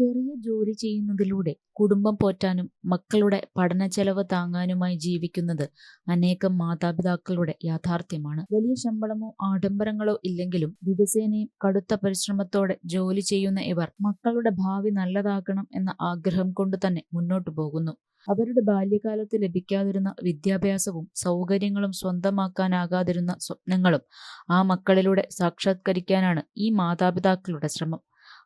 ചെറിയ ജോലി ചെയ്യുന്നതിലൂടെ കുടുംബം പോറ്റാനും മക്കളുടെ പഠന ചെലവ് താങ്ങാനുമായി ജീവിക്കുന്നത് അനേകം മാതാപിതാക്കളുടെ യാഥാർത്ഥ്യമാണ്. വലിയ ശമ്പളമോ ആഡംബരങ്ങളോ ഇല്ലെങ്കിലും ദിവസേനയും കടുത്ത പരിശ്രമത്തോടെ ജോലി ചെയ്യുന്ന ഇവർ മക്കളുടെ ഭാവി നല്ലതാക്കണം എന്ന ആഗ്രഹം കൊണ്ട് തന്നെ മുന്നോട്ടു പോകുന്നു. അവരുടെ ബാല്യകാലത്ത് ലഭിക്കാതിരുന്ന വിദ്യാഭ്യാസവും സൗകര്യങ്ങളും സ്വന്തമാക്കാനാകാതിരുന്ന സ്വപ്നങ്ങളും ആ മക്കളിലൂടെ സാക്ഷാത്കരിക്കാനാണ് ഈ മാതാപിതാക്കളുടെ ശ്രമം.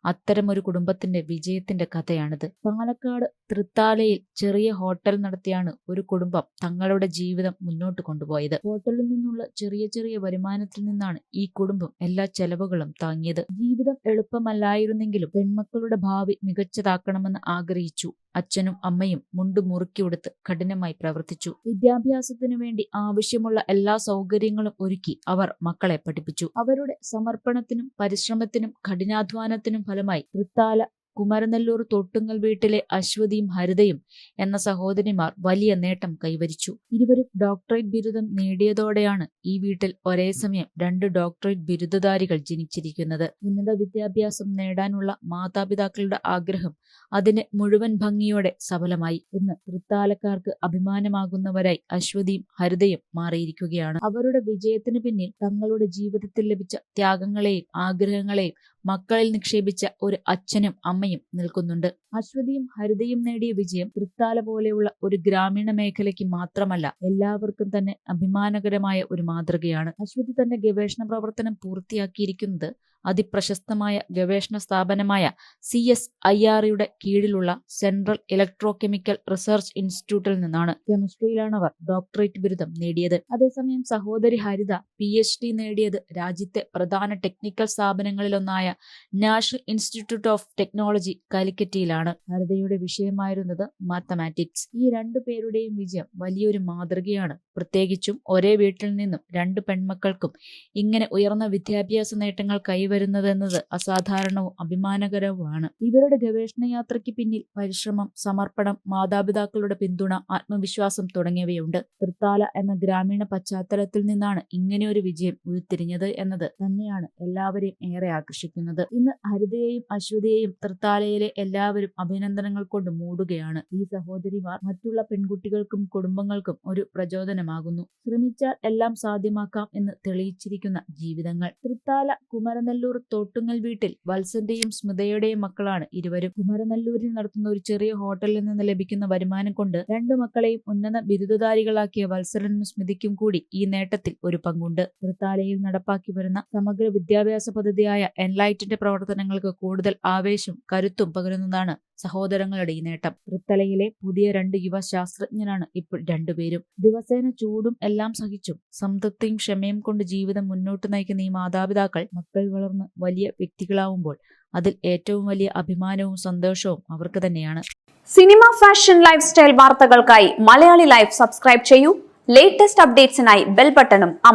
അത്തരമൊരു കുടുംബത്തിന്റെ വിജയത്തിന്റെ കഥയാണിത്. പാലക്കാട് തൃത്താലയിൽ ചെറിയ ഹോട്ടൽ നടത്തിയാണ് ഒരു കുടുംബം തങ്ങളുടെ ജീവിതം മുന്നോട്ട് കൊണ്ടുപോയത്. ഹോട്ടലിൽ നിന്നുള്ള ചെറിയ ചെറിയ വരുമാനത്തിൽ നിന്നാണ് ഈ കുടുംബം എല്ലാ ചെലവുകളും താങ്ങിയത്. ജീവിതം എളുപ്പമല്ലായിരുന്നെങ്കിലും പെൺമക്കളുടെ ഭാവി മികച്ചതാക്കണമെന്ന് ആഗ്രഹിച്ചു. അച്ഛനും അമ്മയും മുണ്ടു മുറുക്കിയെടുത്ത് കഠിനമായി പ്രവർത്തിച്ചു. വിദ്യാഭ്യാസത്തിനു വേണ്ടി ആവശ്യമുള്ള എല്ലാ സൗകര്യങ്ങളും ഒരുക്കി അവർ മക്കളെ പഠിപ്പിച്ചു. അവരുടെ സമർപ്പണത്തിനും പരിശ്രമത്തിനും കഠിനാധ്വാനത്തിനും ഫലമായി തൃത്താല കുമരനെല്ലൂർ തൊട്ടുങ്ങൽ വീട്ടിലെ അശ്വതിയും ഹരിതയും എന്ന സഹോദരിമാർ വലിയ നേട്ടം കൈവരിച്ചു. ഇരുവരും ഡോക്ടറേറ്റ് ബിരുദം നേടിയതോടെയാണ് ഈ വീട്ടിൽ ഒരേ സമയം രണ്ട് ഡോക്ടറേറ്റ് ബിരുദധാരികൾ ജനിച്ചിരിക്കുന്നത്. ഉന്നത വിദ്യാഭ്യാസം നേടാനുള്ള മാതാപിതാക്കളുടെ ആഗ്രഹം അതിന് മുഴുവൻ ഭംഗിയോടെ സഫലമായി. ഇന്ന് തൃത്താലക്കാർക്ക് അഭിമാനമാകുന്നവരായി അശ്വതിയും ഹരിതയും മാറിയിരിക്കുകയാണ്. അവരുടെ വിജയത്തിന് പിന്നിൽ തങ്ങളുടെ ജീവിതത്തിൽ ലഭിച്ച ത്യാഗങ്ങളെയും ആഗ്രഹങ്ങളെയും മക്കളിൽ നിക്ഷേപിച്ച ഒരു അച്ഛനും അമ്മയും നിൽക്കുന്നുണ്ട്. അശ്വതിയും ഹരിതയും നേടിയ വിജയം തൃത്താല പോലെയുള്ള ഒരു ഗ്രാമീണ മേഖലയ്ക്ക് മാത്രമല്ല എല്ലാവർക്കും തന്നെ അഭിമാനകരമായ ഒരു മാതൃകയാണ്. അശ്വതി തന്റെ ഗവേഷണ പ്രവർത്തനം പൂർത്തിയാക്കിയിരിക്കുന്നത് അതിപ്രശസ്തമായ ഗവേഷണ സ്ഥാപനമായ സി എസ് ഐ ആർഇയുടെ കീഴിലുള്ള സെൻട്രൽ ഇലക്ട്രോ കെമിക്കൽ റിസർച്ച് ഇൻസ്റ്റിറ്റ്യൂട്ടിൽ നിന്നാണ് കെമിസ്ട്രിയിലാണ് അവർ ഡോക്ടറേറ്റ് ബിരുദം നേടിയത്. അതേസമയം സഹോദരി ഹരിത പി നേടിയത് രാജ്യത്തെ പ്രധാന ടെക്നിക്കൽ സ്ഥാപനങ്ങളിലൊന്നായ നാഷണൽ ഇൻസ്റ്റിറ്റ്യൂട്ട് ഓഫ് ടെക്നോളജി കാലിക്കറ്റിയിലാണ്. ഹരിതയുടെ വിഷയമായിരുന്നത് മാത്തമാറ്റിക്സ്. ഈ രണ്ടു പേരുടെയും വിജയം വലിയൊരു മാതൃകയാണ്. പ്രത്യേകിച്ചും ഒരേ വീട്ടിൽ നിന്നും രണ്ട് പെൺമക്കൾക്കും ഇങ്ങനെ ഉയർന്ന വിദ്യാഭ്യാസ നേട്ടങ്ങൾ കൈവരുന്നതെന്നത് അസാധാരണവും അഭിമാനകരവുമാണ്. ഇവരുടെ ഗവേഷണ യാത്രയ്ക്ക് പിന്നിൽ പരിശ്രമം സമർപ്പണം മാതാപിതാക്കളുടെ പിന്തുണ ആത്മവിശ്വാസം തുടങ്ങിയവയുണ്ട്. തൃത്താല എന്ന ഗ്രാമീണ പശ്ചാത്തലത്തിൽ നിന്നാണ് ഇങ്ങനെയൊരു വിജയം ഉരുത്തിരിഞ്ഞത് എന്നത് തന്നെയാണ് എല്ലാവരെയും ഏറെ ആകർഷിക്കുന്നത്. ഇന്ന് ഹരിതയെയും അശ്വതിയെയും തൃത്താലയിലെ എല്ലാവരും അഭിനന്ദനങ്ങൾ കൊണ്ട് മൂടുകയാണ്. ഈ സഹോദരിമാർ മറ്റുള്ള പെൺകുട്ടികൾക്കും കുടുംബങ്ങൾക്കും ഒരു പ്രചോദനമാകുന്നു. ശ്രമിച്ചാൽ എല്ലാം സാധ്യമാക്കാം എന്ന് തെളിയിച്ചിരിക്കുന്ന ജീവിതങ്ങൾ. തൃത്താല കുമരനെല്ലൂർ തോട്ടുങ്ങൽ വീട്ടിൽ വത്സന്റെയും സ്മിതയുടെയും മക്കളാണ് ഇരുവരും. കുമരനെല്ലൂരിൽ നടത്തുന്ന ഒരു ചെറിയ ഹോട്ടലിൽ നിന്ന് ലഭിക്കുന്ന വരുമാനം കൊണ്ട് രണ്ടു മക്കളെയും ഉന്നത ബിരുദധാരികളാക്കിയ വത്സരനും സ്മിതിക്കും കൂടി ഈ നേട്ടത്തിൽ ഒരു പങ്കുണ്ട്. തൃത്താലയിൽ നടപ്പാക്കി വരുന്ന സമഗ്ര വിദ്യാഭ്യാസ പദ്ധതിയായ എൻലൈറ്റിന്റെ പ്രവർത്തനങ്ങൾക്ക് കൂടുതൽ ആവേശം കരുത്തും പകരുന്നതാണ് സഹോദരങ്ങളുടെ ഈ നേട്ടം. തൃത്തലയിലെ പുതിയ രണ്ട് യുവ ശാസ്ത്രജ്ഞരാണ് ഇപ്പോൾ രണ്ടുപേരും. ദിവസേന ചൂടും എല്ലാം സഹിച്ചും സംതൃപ്തിയും ക്ഷമയും കൊണ്ട് ജീവിതം മുന്നോട്ട് നയിക്കുന്ന ഈ മാതാപിതാക്കൾ മക്കൾ വളർന്ന് വലിയ വ്യക്തികളാവുമ്പോൾ അതിൽ ഏറ്റവും വലിയ അഭിമാനവും സന്തോഷവും അവർക്ക് തന്നെയാണ്. സിനിമ ഫാഷൻ ലൈഫ് സ്റ്റൈൽ വാർത്തകൾക്കായി മലയാളി ലൈഫ് സബ്സ്ക്രൈബ് ചെയ്യൂ. ലേറ്റസ്റ്റ് അപ്ഡേറ്റ്സിനായി ബെൽ ബട്ടണും അമർ